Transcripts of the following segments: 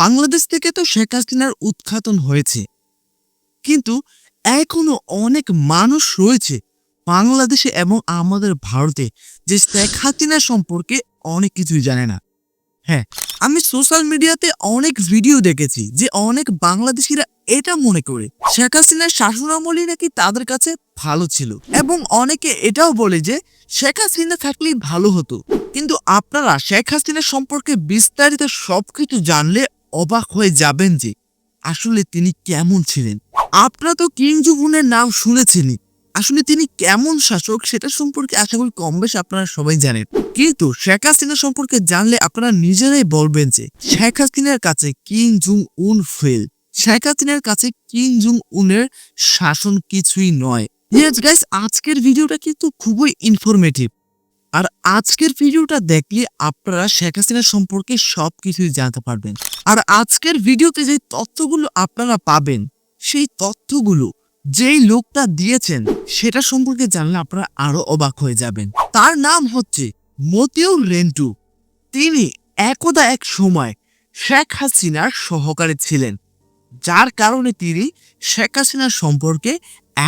বাংলাদেশ থেকে তো শেখ হাসিনার উৎখাতন হয়েছে। কিন্তু এখনও অনেক মানুষ রয়েছে বাংলাদেশে এবং আমাদের ভারতে যে শেখ হাসিনা সম্পর্কে অনেক কিছুই জানে না। হ্যাঁ আমি সোশ্যাল মিডিয়াতে অনেক ভিডিও দেখেছি যে অনেক বাংলাদেশিরা এটা মনে করে, শেখ হাসিনার শাসনামলই নাকি তাদের কাছে ভালো ছিল এবং অনেকে এটাও বলে যে শেখ হাসিনা থাকলেই ভালো হতো। কিন্তু আপনারা শেখ হাসিনা সম্পর্কে বিস্তারিত সবকিছু জানলে অবাক হয়ে যাবেন যে আসলে তিনি কেমন ছিলেন। আপনারা তো কিং জুবুনের নাম শুনেছেনই। আসলে তিনি কেমন শাসক সেটা সম্পর্কে আশা করি কম বেশ আপনারা সবাই জানেন। কিন্তু শেখ হাসিনা সম্পর্কে জানলে আপনারা নিজেরাই বলবেন যে শেখ হাসিনার কাছে Kim Jong Un fail. Sheikh হাসিনার কাছে কিং জুং উনের শাসন কিছুই নয়। গাইস আজকের ভিডিওটা কিন্তু খুবই ইনফরমেটিভ আর আজকের ভিডিওটা দেখলে আপনারা শেখ হাসিনা সম্পর্কে সব কিছুই জানতে পারবেন। আর আজকের ভিডিওতে যে তথ্যগুলো আপনারা পাবেন, সেই তথ্যগুলো যেই লোকটা দিয়েছেন, সেটা সম্পর্কে জানলে আপনারা আরও অবাক হয়ে যাবেন। তার নাম হচ্ছে মতিউর রেন্টু। তিনি একদা এক সময় শেখ হাসিনার সহকারী ছিলেন, যার কারণে তিনি শেখ হাসিনার সম্পর্কে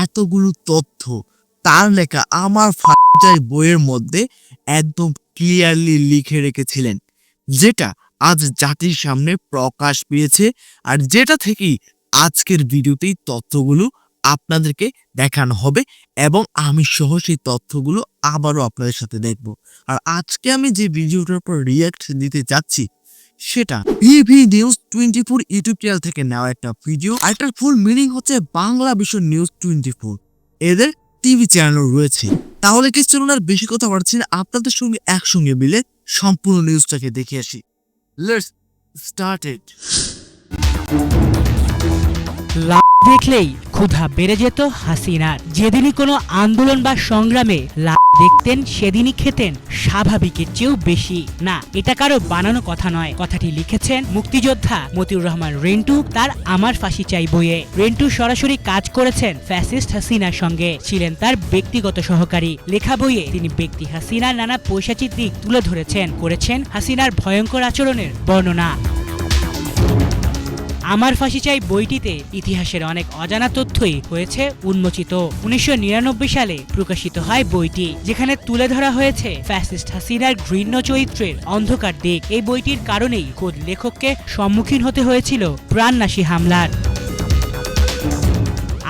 এতগুলো তথ্য তার লেখা আমার ফাটাই বইয়ের মধ্যে একদম ক্লিয়ারলি লিখে রেখেছিলেন, যেটা আজ জাতির সামনে প্রকাশ পেয়েছে আর যেটা থেকেই আজকের ভিডিওতেই তথ্যগুলো আপনাদেরকে দেখানো হবে এবং আমি সহ সেই তথ্যগুলো আবারও আপনাদের সাথে দেখব। আর আজকে আমি যে ভিডিওটার উপর রিয়াক্ট দিতে যাচ্ছি, সেটা VV news twenty four YouTube channel থেকে নেওয়া একটা ভিডিও আর এটার ফুল মিনিং হচ্ছে Bangla Bishwa news twenty four এদের টিভি চ্যানেলও রয়েছে। তাহলে কি চলুন আর বেশি কথা বাড়ছি না, আপনাদের সঙ্গে একসঙ্গে মিলে সম্পূর্ণ নিউজটাকে দেখে আসি। দেখলেই ক্ষুধা বেড়ে যেত হাসিনার। যেদিনই কোনো আন্দোলন বা সংগ্রামে লাভ দেখতেন সেদিনই খেতেন স্বাভাবিকের চেয়েও বেশি। না, এটা কারও বানানো কথা নয়। কথাটি লিখেছেন মুক্তিযোদ্ধা মতিউর রহমান রেন্টু, তার আমার ফাঁসি চাই বইয়ে। রেন্টু সরাসরি কাজ করেছেন ফ্যাসিস্ট হাসিনার সঙ্গে। ছিলেন তার ব্যক্তিগত সহকারী। লেখা বইয়ে তিনি ব্যক্তি হাসিনার নানা পৈশাচিক দিক তুলে ধরেছেন, করেছেন হাসিনার ভয়ঙ্কর আচরণের বর্ণনা। আমার ফাঁসি চাই বইটিতে ইতিহাসের অনেক অজানা তথ্যই হয়েছে উন্মোচিত। উনিশশো নিরানব্বই সালে প্রকাশিত হয় বইটি, যেখানে তুলে ধরা হয়েছে ফ্যাসিস্ট হাসিনার ঘৃণ্য চরিত্রের অন্ধকার দিক। এই বইটির কারণেই খোদ লেখককে সম্মুখীন হতে হয়েছিল প্রাণনাশী হামলার।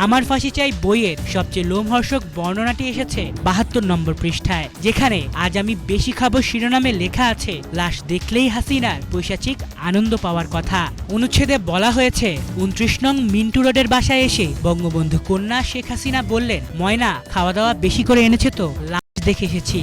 আমার ফাঁসি চাই বইয়ের সবচেয়ে লোমহর্ষক বর্ণনাটি এসেছে বাহাত্তর নম্বর পৃষ্ঠায়, যেখানে আজ আমি বেশি খাব শিরোনামে লেখা আছে, লাশ দেখলেই হাসিনার পৈশাচিক আনন্দ পাওয়ার কথা। অনুচ্ছেদে বলা হয়েছে, উনত্রিশ নং মিন্টু রোডের বাসায় এসে বঙ্গবন্ধু কন্যা শেখ হাসিনা বললেন, ময়না, খাওয়া দাওয়া বেশি করে এনেছে তো, লাশ দেখে এসেছি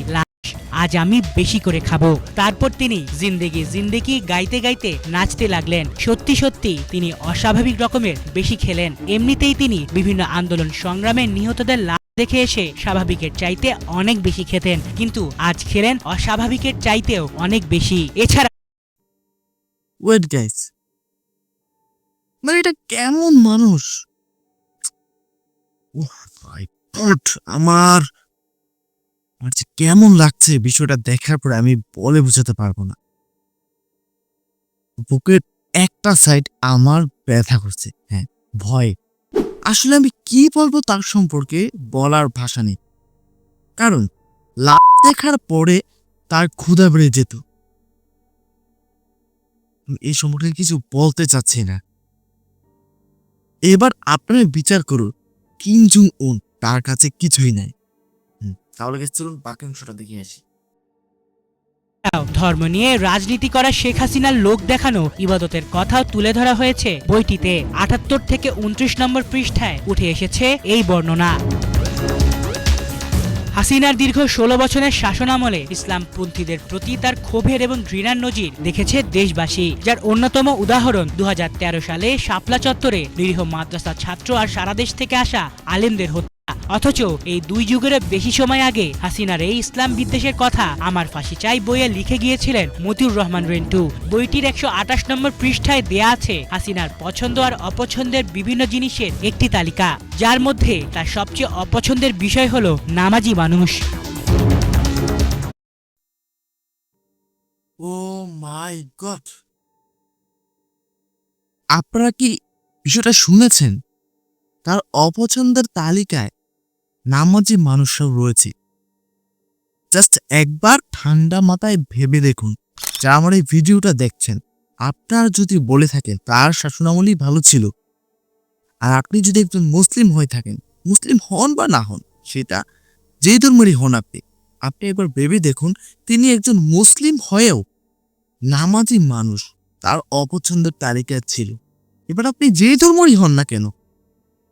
আজ আমি বেশি করে খাব। তারপর তিনি জিন্দেগি জিন্দেগি গাইতে গাইতে নাচতে লাগলেন। সত্যি সত্যি তিনি অস্বাভাবিক রকমের বেশি খেলেন। এমনিতেই তিনি বিভিন্ন আন্দোলন সংগ্রামে নিহতদের লাভ দেখে এসে স্বাভাবিকের চাইতে অনেক বেশি খেতেন। কিন্তু আজ খেলেন অস্বাভাবিকের চাইতেও অনেক বেশি। এছাড়া ওয়েট মানে এটা কেমন মানুষ? গড আমার আমার যে কেমন লাগছে বিষয়টা দেখার পরে আমি বলে বোঝাতে পারব না। বুকের একটা সাইড আমার ব্যথা করছে হ্যাঁ ভয়। আসলে আমি কি বলব তার সম্পর্কে বলার ভাষা নেই। কারণ লাভ দেখার পরে তার ক্ষুধা বেড়ে যেত। এই সম্পর্কে কিছু বলতে চাচ্ছি না। এবার আপনারা বিচার করুন কিং জুং উন তার কাছে কিছুই নাই। তাহলে চলুন বাকি অংশটা দেখে আসি। ধর্ম নিয়ে রাজনীতি করা শেখ হাসিনার লোক দেখানো ইবাদতের কথাও তুলে ধরা হয়েছে। বইটিতে আটাত্তর থেকে উনত্রিশ নম্বর পৃষ্ঠায় উঠে এসেছে এই বর্ণনা। হাসিনার দীর্ঘ ষোলো বছরের শাসনামলে ইসলামপন্থীদের প্রতি তার ক্ষোভের এবং ঘৃণার নজির দেখেছে দেশবাসী, যার অন্যতম উদাহরণ দু হাজার তেরো সালে শাপলা চত্বরে নিরীহ মাদ্রাসা ছাত্র আর সারা দেশ থেকে আসা আলেমদের হত্যা। অথচ এই দুই যুগের বেশি সময় আগে হাসিনার এই ইসলাম বিদ্বেষের কথা আমার ফাঁসি চাই বইয়ে লিখে গিয়েছিলেন মতিউর রহমান রেন্টু। বইটির একশো আঠাশ নম্বর পৃষ্ঠায় দেয়া আছে হাসিনার পছন্দ আর অপছন্দের বিভিন্ন জিনিসের একটি তালিকা। যার মধ্যে তার সবচেয়ে অপছন্দের বিষয় হলো নামাজি মানুষ। Oh my god. আপনারা কি বিষয়টা শুনেছেন? তার অপছন্দের তালিকায় নামাজি মানুষরাও রয়েছে। জাস্ট একবার ঠান্ডা মাথায় ভেবে দেখুন। যা আমার এই ভিডিওটা দেখছেন, আপনার যদি বলে থাকেন, তার শাসনামলই ভালো ছিল। আর আপনি যদি একজন মুসলিম হয়ে থাকেন, মুসলিম হন বা না হন, সেটা যে ধর্মেরই হন আপনি আপনি একবার ভেবে দেখুন, তিনি একজন মুসলিম হয়েও নামাজি মানুষ, তার অপছন্দের তালিকায় ছিল। এবার আপনি যে ধর্মরই হন না কেন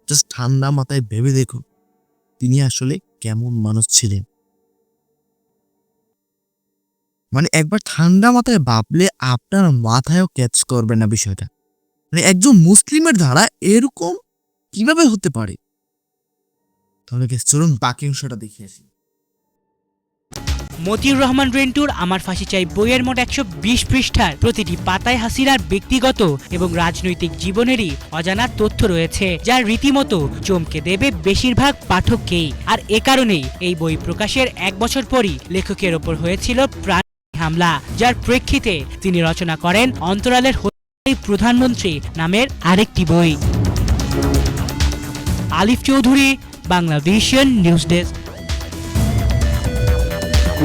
জাস্ট ঠান্ডা মাথায় ভেবে দেখুন। তিনি আসলে কেমন মানুষ ছিলেন? মানে একবার ঠান্ডা মাথায় ভাবলে আপনার মাথায়ও ক্যাচ করবে না বিষয়টা। মানে একজন মুসলিমের ধারা এরকম কীভাবে হতে পারে? তাহলে চলুন বাকি অংশটা দেখে আসি। মতিউর রহমান রেন্টুর আমার ফাঁসি চাই বইয়ের মোট একশো বিশ পৃষ্ঠার প্রতিটি পাতায় হাসিনার ব্যক্তিগত এবং রাজনৈতিক জীবনেরই অজানা তথ্য রয়েছে, যা রীতিমতো চমকে দেবে বেশিরভাগ পাঠককেই। আর এ কারণেই এই বই প্রকাশের এক বছর পরই লেখকের ওপর হয়েছিল প্রাণ হামলা, যার প্রেক্ষিতে তিনি রচনা করেন অন্তরালের প্রধানমন্ত্রী নামের আরেকটি বই। Alif Chowdhury, Bangla news desk. তো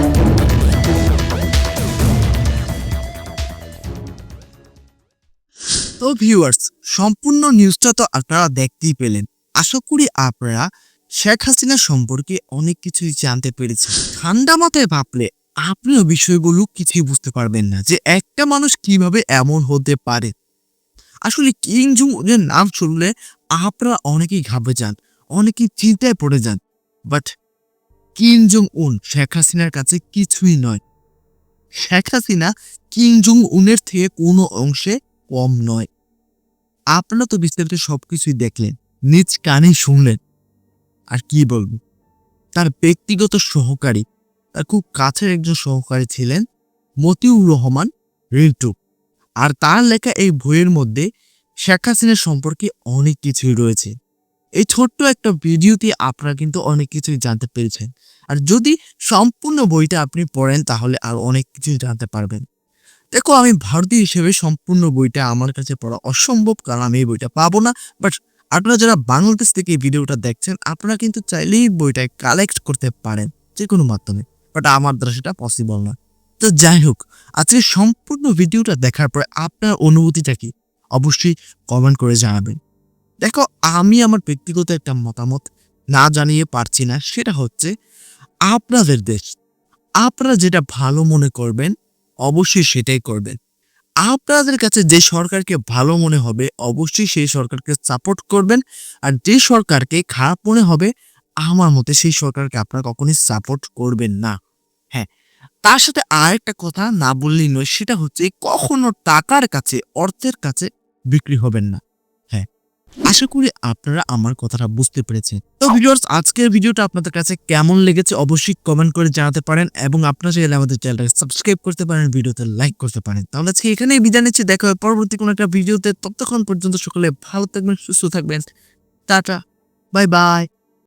ভিউয়ার্স সম্পূর্ণ নিউজটা তো আপনারা দেখতেই পেলেন। আশা করি আপনারা শেখ হাসিনা সম্পর্কে অনেক কিছুই জানতে পেরেছেন। ঠান্ডা মাথায় ভাবলে আপনিও বিষয়গুলো কিছুই বুঝতে পারবেন না যে একটা মানুষ কীভাবে এমন হতে পারে। আসলে কিং জুং উনের নাম শুনলে আপনারা অনেকেই ঘাবড়ে যান, অনেকেই চিন্তায় পড়ে যান। বাট কিং জুং উন শেখ হাসিনার কাছে কিছুই নয়। শেখ হাসিনা কিং জুং উনের থেকে কোনো অংশে কম নয়। আপনারা তো বিস্তারিত সবকিছুই দেখলেন, নিজ কানে শুনলেন। আর কি বলব? তার ব্যক্তিগত সহকারী, তার খুব কাছের একজন সহকারী ছিলেন মতিউর রহমান রিন্টু। আর তার লেখা এই বইয়ের মধ্যে শেখ হাসিনা সম্পর্কে অনেক কিছুই রয়েছে। এই ছোট্ট একটা ভিডিওতে আপনারা কিন্তু অনেক কিছুই জানতে পেরেছেন। আর যদি সম্পূর্ণ বইটা আপনি পড়েন, তাহলে আর অনেক কিছু জানতে পারবেন। দেখো, আমি ভারতীয় হিসেবে সম্পূর্ণ বইটা আমার কাছে পড়া অসম্ভব, কারণ আমি এই বইটা পাবো না। বাট আপনারা যারা বাংলাদেশ থেকে এই ভিডিওটা দেখছেন, আপনারা কিন্তু চাইলেই বইটা কালেক্ট করতে পারেন যে কোনো মাধ্যমে। বাট আমার দ্বারা সেটা পসিবল না। তো যাই হোক, আজকে সম্পূর্ণ ভিডিওটা দেখার পরে আপনার অনুভূতিটা কি? অবশ্যই কমেন্ট করে জানাবেন। দেখো, আমি আমার ব্যক্তিগত একটা মতামত না জানিয়ে পারছি না, সেটা হচ্ছে আপনাদের দেশ। আপনারা যেটা ভালো মনে করবেন, অবশ্যই সেটাই করবেন। আপনাদের কাছে যে সরকারকে ভালো মনে হবে, অবশ্যই সেই সরকারকে সাপোর্ট করবেন। আর যে সরকারকে খারাপ মনে হবে, আমার মতে সেই সরকারকে আপনারা কখনোই সাপোর্ট করবেন না। হ্যাঁ তার সাথে আরেকটা কথা না বললেই নয়, সেটা হচ্ছে কখনো টাকার কাছে, অর্থের কাছে বিক্রি হবেন না। আশা করি আপনারা আমার কথাটা বুঝতে পেরেছেন। তো ভিডিওর্স আজকের ভিডিওটা আপনাদের কাছে কেমন লেগেছে অবশ্যই কমেন্ট করে জানাতে পারেন এবং আপনারা চাইলে আমাদের চ্যানেলটাকে সাবস্ক্রাইব করতে পারেন, ভিডিওতে লাইক করতে পারেন। তাহলে আজকে এখানেই বিদায় নিচ্ছি। দেখা হবে পরবর্তী কোনো একটা ভিডিওতে। ততক্ষণ পর্যন্ত সকলে ভালো থাকবেন, সুস্থ থাকবেন। Tata bye bye